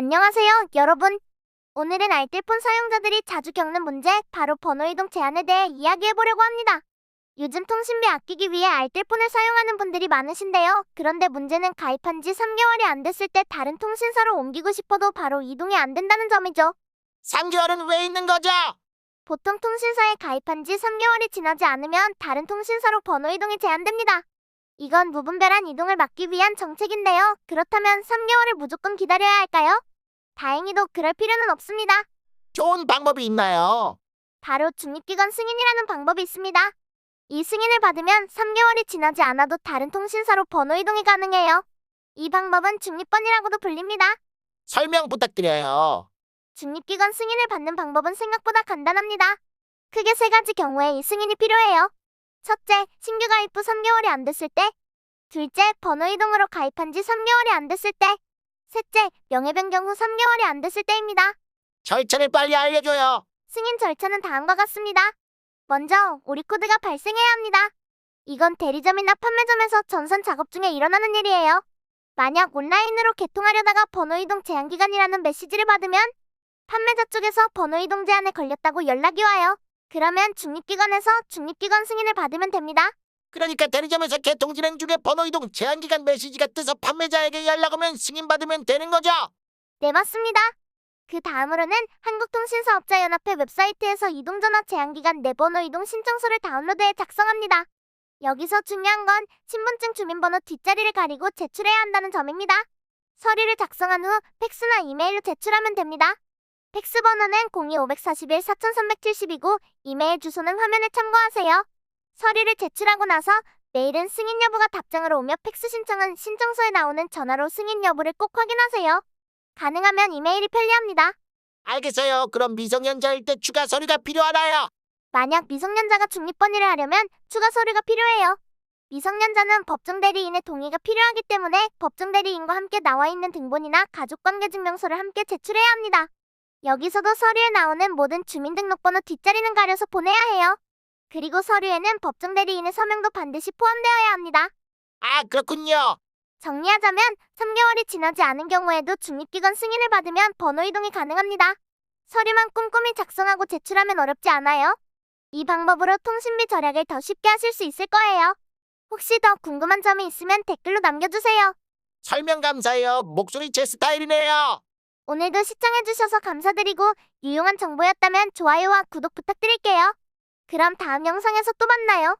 안녕하세요, 여러분. 오늘은 알뜰폰 사용자들이 자주 겪는 문제, 바로 번호 이동 제한에 대해 이야기해 보려고 합니다. 요즘 통신비 아끼기 위해 알뜰폰을 사용하는 분들이 많으신데요. 그런데 문제는 가입한 지 3개월이 안 됐을 때 다른 통신사로 옮기고 싶어도 바로 이동이 안 된다는 점이죠. 3개월은 왜 있는 거죠? 보통 통신사에 가입한 지 3개월이 지나지 않으면 다른 통신사로 번호 이동이 제한됩니다. 이건 무분별한 이동을 막기 위한 정책인데요. 그렇다면 3개월을 무조건 기다려야 할까요? 다행히도 그럴 필요는 없습니다. 좋은 방법이 있나요? 바로 중립기관 승인이라는 방법이 있습니다. 이 승인을 받으면 3개월이 지나지 않아도 다른 통신사로 번호 이동이 가능해요. 이 방법은 중립번이라고도 불립니다. 설명 부탁드려요. 중립기관 승인을 받는 방법은 생각보다 간단합니다. 크게 세 가지 경우에 이 승인이 필요해요. 첫째, 신규 가입 후 3개월이 안 됐을 때. 둘째, 번호 이동으로 가입한 지 3개월이 안 됐을 때. 셋째, 명예 변경 후 3개월이 안 됐을 때입니다. 절차를 빨리 알려줘요. 승인 절차는 다음과 같습니다. 먼저, 오리 코드가 발생해야 합니다. 이건 대리점이나 판매점에서 전산 작업 중에 일어나는 일이에요. 만약 온라인으로 개통하려다가 번호 이동 제한 기간이라는 메시지를 받으면 판매자 쪽에서 번호 이동 제한에 걸렸다고 연락이 와요. 그러면 중립기관에서 중립기관 승인을 받으면 됩니다. 그러니까 대리점에서 개통 진행 중에 번호 이동 제한 기간 메시지가 뜨서 판매자에게 연락 오면 승인 받으면 되는 거죠? 네, 맞습니다. 그 다음으로는 한국통신사업자연합회 웹사이트에서 이동전화 제한기간 내번호 이동 신청서를 다운로드해 작성합니다. 여기서 중요한 건 신분증 주민번호 뒷자리를 가리고 제출해야 한다는 점입니다. 서류를 작성한 후 팩스나 이메일로 제출하면 됩니다. 팩스 번호는 02541 4370이고 이메일 주소는 화면에 참고하세요. 서류를 제출하고 나서 메일은 승인 여부가 답장으로 오며 팩스 신청은 신청서에 나오는 전화로 승인 여부를 꼭 확인하세요. 가능하면 이메일이 편리합니다. 알겠어요. 그럼 미성년자일 때 추가 서류가 필요하나요? 만약 미성년자가 중립번호를 하려면 추가 서류가 필요해요. 미성년자는 법정 대리인의 동의가 필요하기 때문에 법정 대리인과 함께 나와 있는 등본이나 가족관계 증명서를 함께 제출해야 합니다. 여기서도 서류에 나오는 모든 주민등록번호 뒷자리는 가려서 보내야 해요. 그리고 서류에는 법정 대리인의 서명도 반드시 포함되어야 합니다. 아, 그렇군요. 정리하자면 3개월이 지나지 않은 경우에도 중립기관 승인을 받으면 번호 이동이 가능합니다. 서류만 꼼꼼히 작성하고 제출하면 어렵지 않아요. 이 방법으로 통신비 절약을 더 쉽게 하실 수 있을 거예요. 혹시 더 궁금한 점이 있으면 댓글로 남겨주세요. 설명 감사해요. 목소리 제 스타일이네요. 오늘도 시청해주셔서 감사드리고 유용한 정보였다면 좋아요와 구독 부탁드릴게요. 그럼 다음 영상에서 또 만나요.